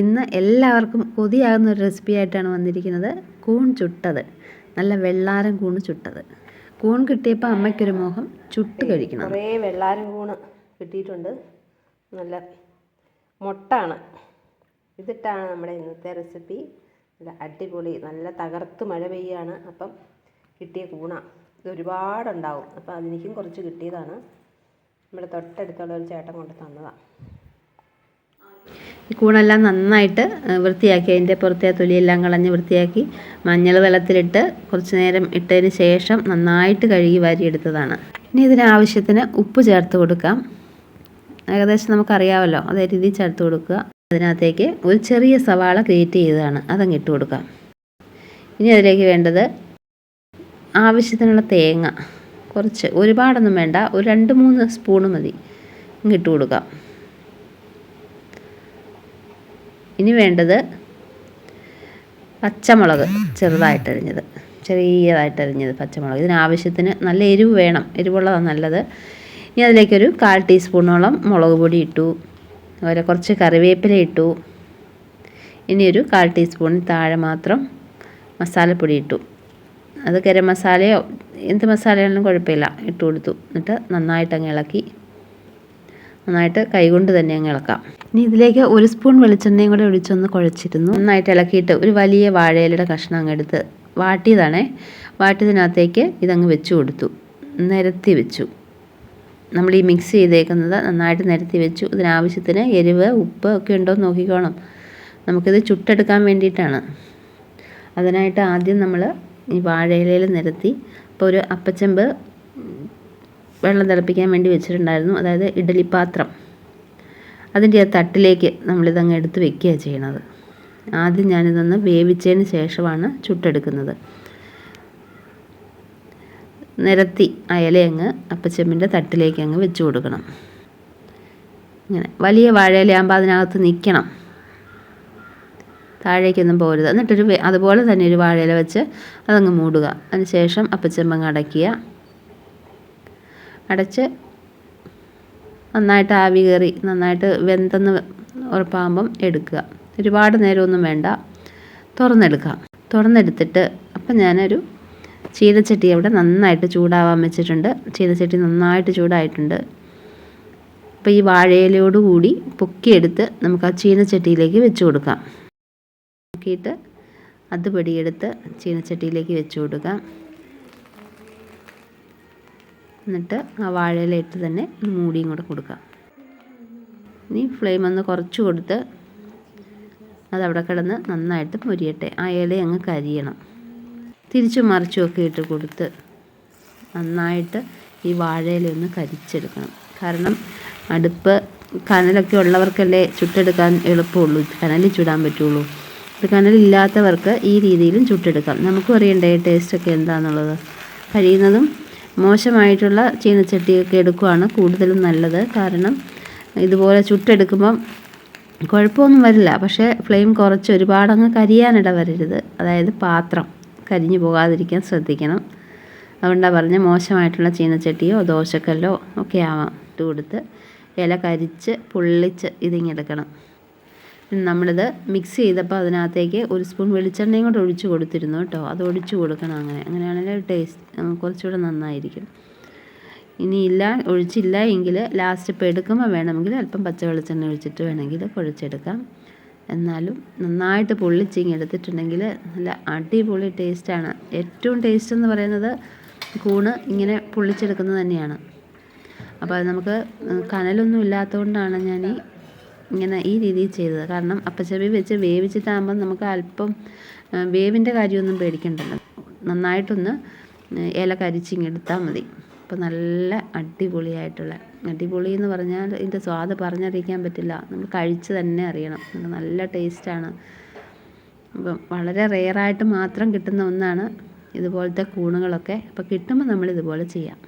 ഇന്ന് എല്ലാവർക്കും കൊതിയാകുന്ന ഒരു റെസിപ്പി ആയിട്ടാണ് വന്നിരിക്കുന്നത്. കൂൺ ചുട്ടത്. നല്ല വെള്ളാരം കൂൺ ചുട്ടത്. കൂൺ കിട്ടിയപ്പോൾ അമ്മയ്ക്കൊരു മോഹം ചുട്ട് കഴിക്കണം. കുറേ വെള്ളാരം കൂണ് കിട്ടിയിട്ടുണ്ട്. നല്ല മുട്ടാണ്. ഇതിട്ടാണ് നമ്മുടെ ഇന്നത്തെ റെസിപ്പി നല്ല അടിപൊളി നല്ല തകർത്ത് മഴ പെയ്യാണ്. അപ്പം കിട്ടിയ കൂണ. ഇത് ഒരുപാടുണ്ടാവും. അപ്പം അതെനിക്കും കുറച്ച് കിട്ടിയതാണ്. നമ്മുടെ തൊട്ടടുത്തുള്ള ഒരു ചേട്ടൻ കൊണ്ട് തന്നതാണ് ഈ കൂണെല്ലാം നന്നായിട്ട് വൃത്തിയാക്കി. അതിന്റെ പുറത്തെ തൊലിയെല്ലാം കളഞ്ഞ് വൃത്തിയാക്കി മഞ്ഞൾ വെള്ളത്തിലിട്ട് കുറച്ച് നേരം ഇട്ടതിന് ശേഷം നന്നായിട്ട് കഴുകി വാരിയെടുത്തതാണ്. ഇനി ഇതിനാവശ്യത്തിന് ഉപ്പ് ചേർത്ത് കൊടുക്കാം. ഏകദേശം നമുക്കറിയാമല്ലോ അതേ രീതിയിൽ ചേർത്ത് കൊടുക്കുക. അതിനകത്തേക്ക് ഒരു ചെറിയ സവാള ഗ്രേറ്റ് ചെയ്തതാണ് അതങ്ങ് ഇട്ട് കൊടുക്കാം. ഇനി അതിലേക്ക് വേണ്ടത് ആവശ്യത്തിനുള്ള തേങ്ങ. കുറച്ച് ഒരുപാടൊന്നും വേണ്ട ഒരു രണ്ട് മൂന്ന് സ്പൂണ് മതി. ഇങ്ങ് ഇട്ട് കൊടുക്കാം. ഇനി വേണ്ടത് പച്ചമുളക് ചെറുതായിട്ടരിഞ്ഞത് ചെറിയതായിട്ടരിഞ്ഞത് പച്ചമുളക്. ഇതിനാവശ്യത്തിന് നല്ല എരിവ് വേണം. എരിവുള്ളതാണ് നല്ലത്. ഇനി അതിലേക്കൊരു കാൽ ടീസ്പൂണോളം മുളക് പൊടി ഇട്ടു. അതുപോലെ കുറച്ച് കറിവേപ്പില ഇട്ടു. ഇനി ഒരു കാൽ ടീസ്പൂൺ താഴെ മാത്രം മസാലപ്പൊടി ഇട്ടു. അത് ഗരം മസാലയോ എന്ത് മസാലയാണെങ്കിലും കുഴപ്പമില്ല. ഇട്ട് കൊടുത്തു. എന്നിട്ട് നന്നായിട്ട് അങ്ങ് ഇളക്കി നന്നായിട്ട് കൈകൊണ്ട് തന്നെ അങ്ങ് ഇളക്കാം. ഇനി ഇതിലേക്ക് ഒരു സ്പൂൺ വെളിച്ചെണ്ണയും കൂടെ ഒഴിച്ചൊന്ന് കുഴച്ചിരുന്നു. നന്നായിട്ട് ഇളക്കിയിട്ട് ഒരു വലിയ വാഴയിലയുടെ കഷ്ണം അങ്ങ് എടുത്ത് വാട്ടിയതാണേ. വാട്ടിയതിനകത്തേക്ക് ഇതങ്ങ് വെച്ച് കൊടുത്തു. നിരത്തി വെച്ചു. നമ്മൾ ഈ മിക്സ് ചെയ്തേക്കുന്നത് നന്നായിട്ട് നിരത്തി വെച്ചു. ഇതിനാവശ്യത്തിന് എരിവ് ഉപ്പ് ഒക്കെ ഉണ്ടോ എന്ന് നോക്കിക്കോണം. നമുക്കിത് ചുട്ടെടുക്കാൻ വേണ്ടിയിട്ടാണ്. അതിനായിട്ട് ആദ്യം നമ്മൾ ഈ വാഴയിലയിൽ നിരത്തി അപ്പോൾ ഒരു അപ്പച്ചെമ്പ് വെള്ളം തിളപ്പിക്കാൻ വേണ്ടി വെച്ചിട്ടുണ്ടായിരുന്നു. അതായത് ഇഡലി പാത്രം അതിന്റെ ആ തട്ടിലേക്ക് നമ്മളിതങ്ങ് എടുത്ത് വെക്കുക ചെയ്യണത്. ആദ്യം ഞാനിതൊന്ന് വേവിച്ചതിന് ശേഷമാണ് ചുട്ടെടുക്കുന്നത്. നിരത്തി അയലയങ്ങ് അപ്പച്ചമ്മിന്റെ തട്ടിലേക്ക് അങ്ങ് വെച്ച് കൊടുക്കണം. ഇങ്ങനെ വലിയ വാഴയിലയാകുമ്പോൾ അതിനകത്ത് നിൽക്കണം. താഴേക്കൊന്നും പോരുത്. എന്നിട്ടൊരു അതുപോലെ തന്നെ ഒരു വാഴയില വെച്ച് അതങ്ങ് മൂടുക. അതിനുശേഷം ശേഷം അപ്പച്ചെമ്പങ്ങ് അടയ്ക്കുക. അടച്ച് നന്നായിട്ട് ആവി കയറി നന്നായിട്ട് വെന്തെന്ന് ഉറപ്പാകുമ്പം എടുക്കുക. ഒരുപാട് നേരമൊന്നും വേണ്ട. തുറന്നെടുക്കാം. തുറന്നെടുത്തിട്ട് അപ്പം ഞാനൊരു ചീനച്ചട്ടി അവിടെ നന്നായിട്ട് ചൂടാവാൻ വെച്ചിട്ടുണ്ട്. ചീനച്ചട്ടി നന്നായിട്ട് ചൂടായിട്ടുണ്ട്. അപ്പോൾ ഈ വാഴയിലയോടുകൂടി പൊക്കിയെടുത്ത് നമുക്ക് ആ ചീനച്ചട്ടിയിലേക്ക് വെച്ച് കൊടുക്കാം. നോക്കിയിട്ട് അത് പൊടിയെടുത്ത് ചീനച്ചട്ടിയിലേക്ക് വെച്ച് കൊടുക്കാം. എന്നിട്ട് ആ വാഴയില ഇട്ട് തന്നെ മൂടിയും കൂടെ കൊടുക്കാം. ഇനി ഫ്ലെയിം ഒന്ന് കുറച്ച് കൊടുത്ത് അതവിടെ കിടന്ന് നന്നായിട്ട് പൊരിയട്ടെ. ആ ഇല അങ്ങ് കരിയണം. തിരിച്ച് മറിച്ചുമൊക്കെ ഇട്ട് കൊടുത്ത് നന്നായിട്ട് ഈ വാഴയില ഒന്ന് കരിച്ചെടുക്കണം. കാരണം അടുപ്പ് കനലൊക്കെ ഉള്ളവർക്കല്ലേ ചുട്ടെടുക്കാൻ എളുപ്പമുള്ളൂ. കനലിൽ ചുടാൻ പറ്റുള്ളൂ. ഇത് കനലില്ലാത്തവർക്ക് ഈ രീതിയിലും ചുട്ടെടുക്കാം. നമുക്കും അറിയണ്ടേ ടേസ്റ്റൊക്കെ എന്താണെന്നുള്ളത് കഴിയുന്നതും മോശമായിട്ടുള്ള ചീനച്ചട്ടിയൊക്കെ എടുക്കുവാണ് കൂടുതലും നല്ലത്. കാരണം ഇതുപോലെ ചുട്ടെടുക്കുമ്പം കുഴപ്പമൊന്നും വരില്ല. പക്ഷേ ഫ്ലെയിം കുറച്ച് ഒരുപാടങ്ങ് കരിയാനിട വരരുത്. അതായത് പാത്രം കരിഞ്ഞു പോകാതിരിക്കാൻ ശ്രദ്ധിക്കണം. അതുകൊണ്ടാണ് പറഞ്ഞ മോശമായിട്ടുള്ള ചീനച്ചട്ടിയോ ദോശക്കല്ലോ ഒക്കെ ആവാം ഇട്ട് കൊടുത്ത് ഇല കരിച്ച് പൊള്ളിച്ച് ഇതിങ്ങെടുക്കണം നമ്മളിത് മിക്സ് ചെയ്തപ്പോൾ അതിനകത്തേക്ക് ഒരു സ്പൂൺ വെളിച്ചെണ്ണയും കൂടെ ഒഴിച്ച് കൊടുത്തിരുന്നു കേട്ടോ. അത് ഒഴിച്ച് കൊടുക്കണം അങ്ങനെ. അങ്ങനെയാണെങ്കിൽ ടേസ്റ്റ് കുറച്ചുകൂടെ നന്നായിരിക്കും. ഇനി ഇല്ല ഒഴിച്ചില്ല എങ്കിൽ ലാസ്റ്റ് ഇപ്പോൾ എടുക്കുമ്പോൾ വേണമെങ്കിൽ അല്പം പച്ച വെളിച്ചെണ്ണ ഒഴിച്ചിട്ട് വേണമെങ്കിൽ കുഴച്ചെടുക്കാം എന്നാലും നന്നായിട്ട് പൊള്ളിച്ചിങ്ങ് എടുത്തിട്ടുണ്ടെങ്കിൽ നല്ല അടിപൊളി ടേസ്റ്റാണ് ഏറ്റവും ടേസ്റ്റ് എന്ന് പറയുന്നത് കൂണ് ഇങ്ങനെ പൊള്ളിച്ചെടുക്കുന്നത് തന്നെയാണ്. അപ്പോൾ അത് നമുക്ക് കനലൊന്നും ഇല്ലാത്തതുകൊണ്ടാണ് ഞാൻ ഈ ഇങ്ങനെ ഈ രീതിയിൽ ചെയ്തത്. കാരണം അപ്പച്ചെവി വെച്ച് വേവിച്ചിട്ടാകുമ്പം നമുക്ക് അല്പം വേവിന്റെ കാര്യമൊന്നും പേടിക്കണ്ടല്ലോ. നന്നായിട്ടൊന്ന് ഇല കരിച്ചിങ്ങെടുത്താൽ മതി. അപ്പോൾ നല്ല അടിപൊളിയായിട്ടുള്ള അടിപൊളി എന്ന് പറഞ്ഞാൽ ഇതിന്റെ സ്വാദ് പറഞ്ഞറിയിക്കാൻ പറ്റില്ല. നമ്മൾ കഴിച്ച് തന്നെ അറിയണം. നല്ല ടേസ്റ്റാണ്. അപ്പം വളരെ റെയറായിട്ട് മാത്രം കിട്ടുന്ന ഒന്നാണ് ഇതുപോലത്തെ കൂണുകളൊക്കെ. അപ്പോൾ കിട്ടുമ്പോൾ നമ്മൾ ഇതുപോലെ ചെയ്യാം.